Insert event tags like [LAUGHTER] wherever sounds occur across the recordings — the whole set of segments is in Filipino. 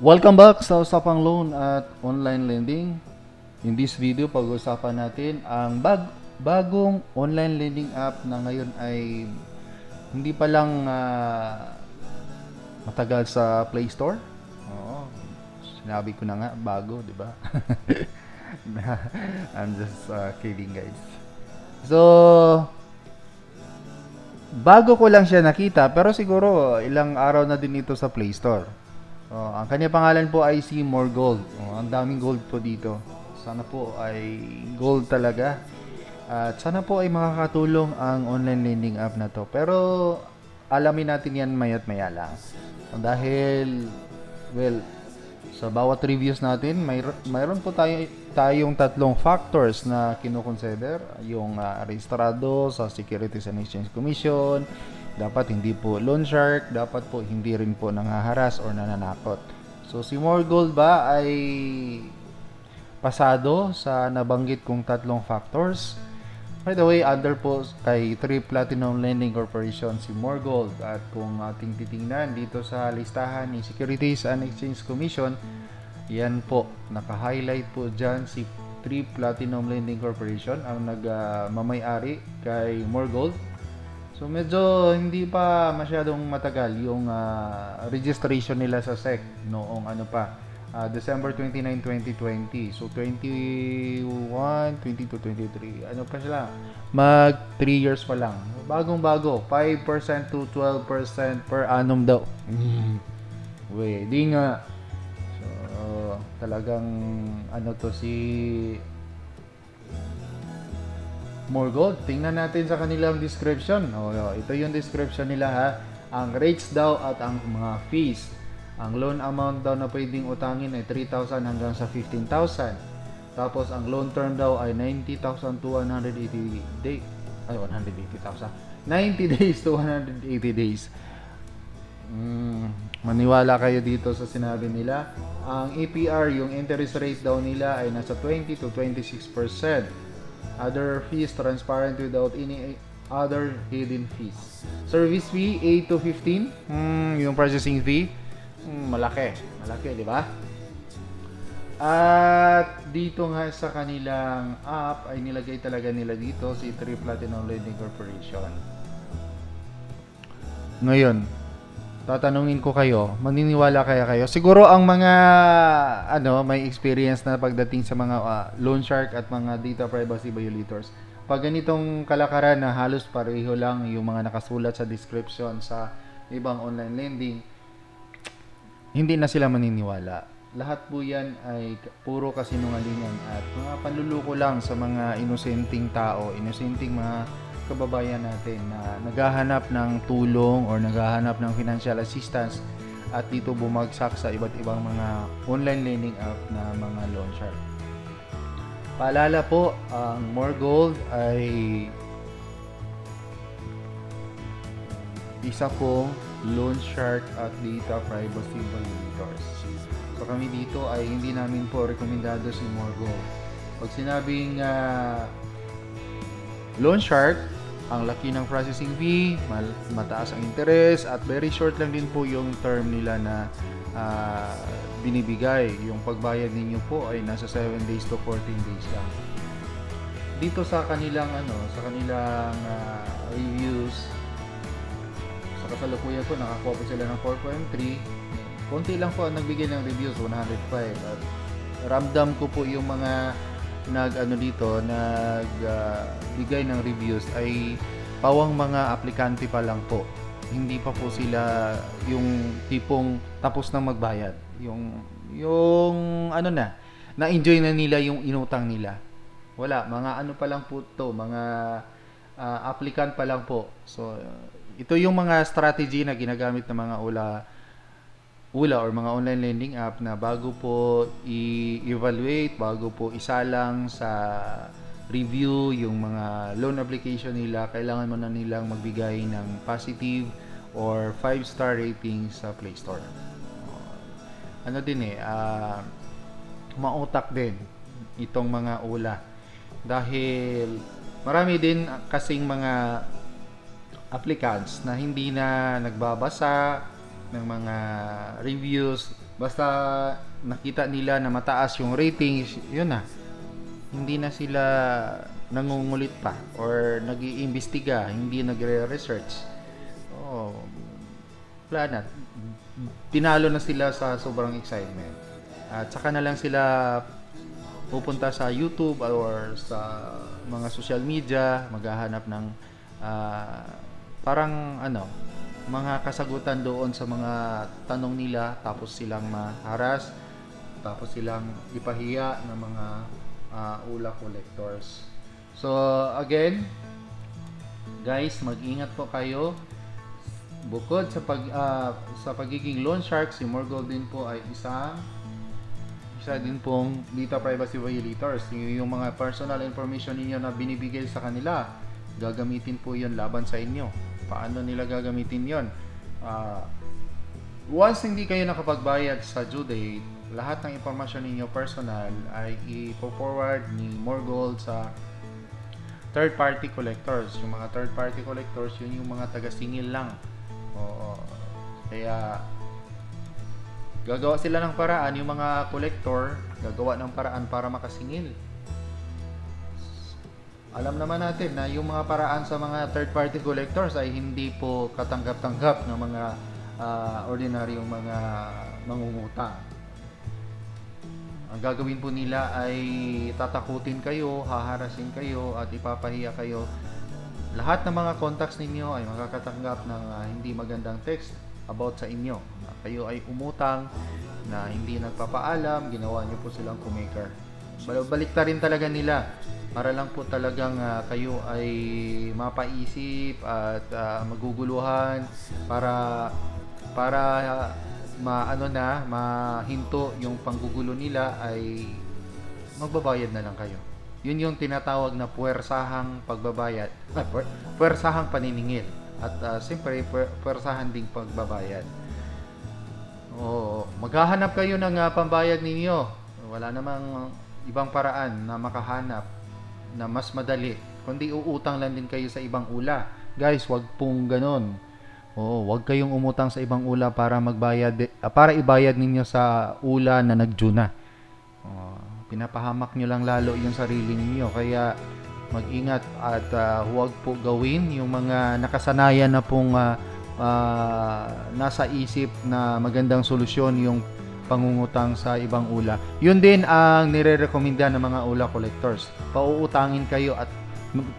Welcome back sa Usapang Loan at Online Lending. In this video, pag-usapan natin ang bag bagong online lending app na ngayon ay hindi pa lang ah, matagal sa Play Store. Oo. Sinabi ko na nga, bago, di ba? [LAUGHS] I'm just uh, kidding, guys. So, bago ko lang siya nakita, pero siguro ilang araw na din ito sa Play Store. Oh, ang kanya pangalan po ay More Gold. Oh, ang daming gold po dito. Sana po ay gold talaga. At sana po ay makakatulong ang online lending app na to. Pero alamin natin yan mayat maya lang. Dahil, well, sa bawat reviews natin, may, mayroon po tayo, tayong tatlong factors na kinukonsider. Yung uh, rehistrado sa Securities and Exchange Commission, dapat hindi po loan shark, dapat po hindi rin po nangaharas or nananakot. So si More Gold ba ay pasado sa nabanggit kong tatlong factors? By the way, under po kay 3 Platinum Lending Corporation si More Gold at kung ating titingnan dito sa listahan ni Securities and Exchange Commission, yan po, naka-highlight po dyan si 3 Platinum Lending Corporation ang nagmamayari kay More Gold So medyo hindi pa masyadong matagal yung ah, registration nila sa SEC noong ano pa ah, December 29, 2020. So 21, 22, 23. Ano pa sila? Mag 3 years pa lang. Bagong-bago, 5% to 12% per annum daw. Mm. We, di nga. So talagang ano to si More Gold. Tingnan natin sa kanilang description. O, ito yung description nila ha. Ang rates daw at ang mga fees. Ang loan amount daw na pwedeng utangin ay 3,000 hanggang sa 15,000. Tapos ang loan term daw ay 90,000 to 180 days. Ay, 180,000. 90 [LAUGHS] days to 180 days. Mm, maniwala kayo dito sa sinabi nila. Ang APR, yung interest rate daw nila ay nasa 20 to 26%. Other fees transparent without any other hidden fees. Service fee 8 to 15. Hmm, yung processing fee hmm, malaki. Malaki, di ba? At dito nga sa kanilang app ay nilagay talaga nila dito si 3 Platinum Lending Corporation. Ngayon, tatanungin ko kayo, maniniwala kaya kayo? Siguro ang mga ano, may experience na pagdating sa mga ah, loan shark at mga data privacy violators. Pag ganitong kalakaran na halos pareho lang yung mga nakasulat sa description sa ibang online lending, hindi na sila maniniwala. Lahat po yan ay puro kasinungalingan at mga panluluko lang sa mga inosenteng tao, inosenteng mga kababayan natin na naghahanap ng tulong or naghahanap ng financial assistance at dito bumagsak sa iba't ibang mga online lending app na mga loan shark. Paalala po, ang More Gold ay isa pong loan shark at data privacy violators. So kami dito ay hindi namin po rekomendado si More Gold. Pag sinabing ah, loan shark, ang laki ng processing fee, mal- mataas ang interest, at very short lang din po yung term nila na ah, binibigay. Yung pagbayad ninyo po ay nasa 7 days to 14 days lang. Dito sa kanilang ano, sa kanilang ah, reviews, sa kasalukuyan po nakakuha po sila ng 4.3. Konti lang po ang nagbigay ng reviews, 105. At ramdam ko po yung mga nag ano dito nag ah, bigay ng reviews ay pawang mga aplikante pa lang po. Hindi pa po sila yung tipong tapos na magbayad. Yung yung ano na na-enjoy na nila yung inutang nila. Wala mga ano pa lang po to mga ah, applicant pa lang po. So uh, ito yung mga strategy na ginagamit ng mga ula ULA or mga online lending app na bago po i-evaluate, bago po isalang sa review yung mga loan application nila, kailangan mo na nilang magbigay ng positive or 5 star rating sa Play Store. Ano din eh, ah, mautak din itong mga ULA. Dahil marami din kasing mga applicants na hindi na nagbabasa ng mga reviews. Basta nakita nila na mataas yung ratings, yun na. Hindi na sila nangungulit pa or nag-iimbestiga, hindi nagre-research. Oh, wala na. Tinalo na sila sa sobrang excitement. At saka na lang sila pupunta sa YouTube or sa mga social media, maghahanap ng ah, parang ano, mga kasagutan doon sa mga tanong nila tapos silang maharas tapos silang ipahiya ng mga ah, ula collectors. So again, guys, mag-ingat po kayo. Bukod sa pag ah, sa pagiging loan shark, si Morgul din po ay isang isa din pong data privacy violators. Yung mga personal information ninyo na binibigay sa kanila, gagamitin po yun laban sa inyo. Paano nila gagamitin yon? Ah, once hindi kayo nakapagbayad sa due date, lahat ng impormasyon ninyo personal ay ipo-forward ni Morgold sa third party collectors. Yung mga third party collectors, yun yung mga taga-singil lang. Oo. Kaya gagawa sila ng paraan yung mga collector gagawa ng paraan para makasingil alam naman natin na yung mga paraan sa mga third party collectors ay hindi po katanggap-tanggap ng mga ah, ordinaryong mga mangungutang ang gagawin po nila ay tatakutin kayo, haharasin kayo at ipapahiya kayo lahat ng mga contacts ninyo ay makakatanggap ng ah, hindi magandang text about sa inyo. Na kayo ay umutang na hindi nagpapaalam, ginawa niyo po silang kumaker. Balik rin talaga nila para lang po talagang ah, kayo ay mapaisip at ah, maguguluhan para para ah, maano na mahinto yung panggugulo nila ay magbabayad na lang kayo. Yun yung tinatawag na puwersahang pagbabayad. Ah, puwer- puwersahang paniningil. At uh, siyempre, puwer- puwersahan ding pagbabayad. Oo, maghahanap kayo ng ah, pambayad ninyo. Wala namang ibang paraan na makahanap na mas madali. Kundi uutang lang din kayo sa ibang ula. Guys, wag pong ganon. Oo, wag kayong umutang sa ibang ula para magbayad ah, para ibayad ninyo sa ula na nagduna. Oh, pinapahamak nyo lang lalo yung sarili ninyo. Kaya mag-ingat at ah, huwag po gawin yung mga nakasanayan na pong ah, ah, nasa isip na magandang solusyon yung pangungutang sa ibang ula. Yun din ang nire-recommenda ng mga ula collectors. Pauutangin kayo at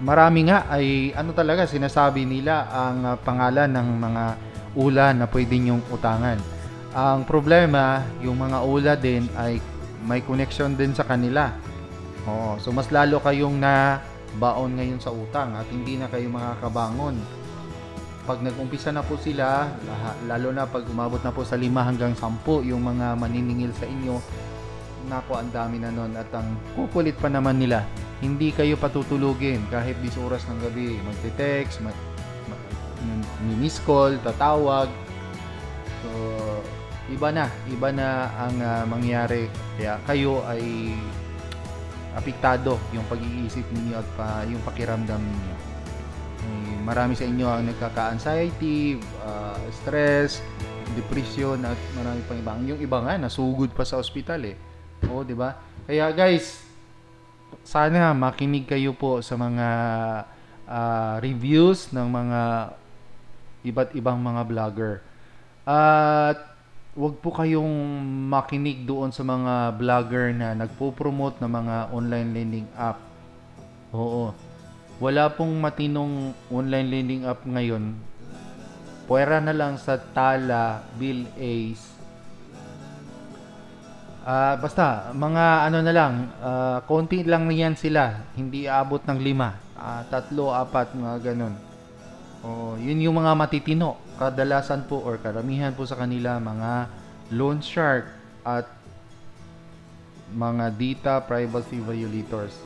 marami nga ay ano talaga sinasabi nila ang ah, pangalan ng mga ula na pwede nyong utangan. Ang problema, yung mga ula din ay may connection din sa kanila. Oo, so mas lalo kayong na baon ngayon sa utang at hindi na kayo makakabangon. Pag nag-umpisa na po sila, lalo na pag umabot na po sa lima hanggang sampu yung mga maniningil sa inyo, nako ang dami na nun at ang kukulit pa naman nila. Hindi kayo patutulugin kahit 10 oras ng gabi. Magte-text, mag, mag, miss call, tatawag. So, iba na. Iba na ang ah, mangyari. Kaya kayo ay apektado yung pag-iisip ninyo at pa, yung pakiramdam ninyo. Eh, marami sa inyo ang nagkaka-anxiety, ah, stress, depression at marami pang iba. Yung iba nga nasugod pa sa ospital eh. Oo, 'di ba? Kaya guys, sana makinig kayo po sa mga ah, reviews ng mga iba't ibang mga vlogger. At wag po kayong makinig doon sa mga vlogger na nagpo-promote ng mga online lending app. Oo. Wala pong matinong online lending app ngayon. Pwera na lang sa Tala, Bill Ace. Ah, basta mga ano na lang, ah, konti lang yan sila. Hindi aabot ng lima, Ah, tatlo, apat, mga ganun. Oh, yun yung mga matitino. Kadalasan po or karamihan po sa kanila mga loan shark at mga data privacy violators.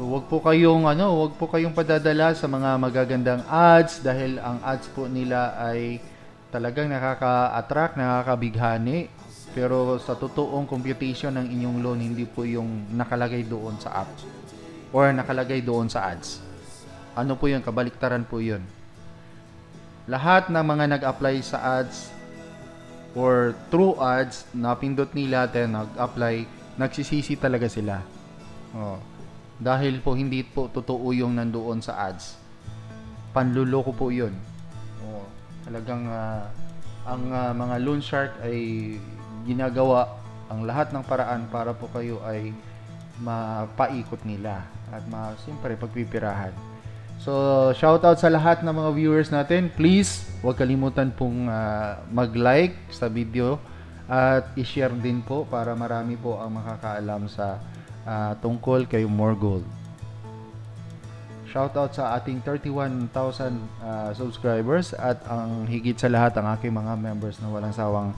So wag po kayong ano, wag po kayong padadala sa mga magagandang ads dahil ang ads po nila ay talagang nakaka-attract, nakakabighani. Pero sa totoong computation ng inyong loan, hindi po yung nakalagay doon sa app or nakalagay doon sa ads. Ano po yun? Kabaliktaran po yun. Lahat ng mga nag-apply sa ads or through ads, napindot nila at nag-apply, nagsisisi talaga sila. Oh. Dahil po hindi po totoo yung nandoon sa ads. Panluloko po yun. Oh. Talagang ah, ang ah, mga loan shark ay ginagawa ang lahat ng paraan para po kayo ay mapaikot nila at ma siyempre pagpipirahan. So, shoutout sa lahat ng mga viewers natin. Please, huwag kalimutan pong ah, mag-like sa video at i-share din po para marami po ang makakaalam sa ah, tungkol kay More Gold. Shoutout sa ating 31,000 ah, subscribers at ang higit sa lahat ang aking mga members na walang sawang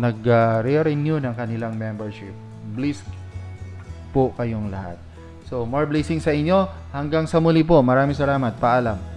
nag-re-renew ng kanilang membership. Please po kayong lahat. So, more blessings sa inyo. Hanggang sa muli po. Maraming salamat. Paalam.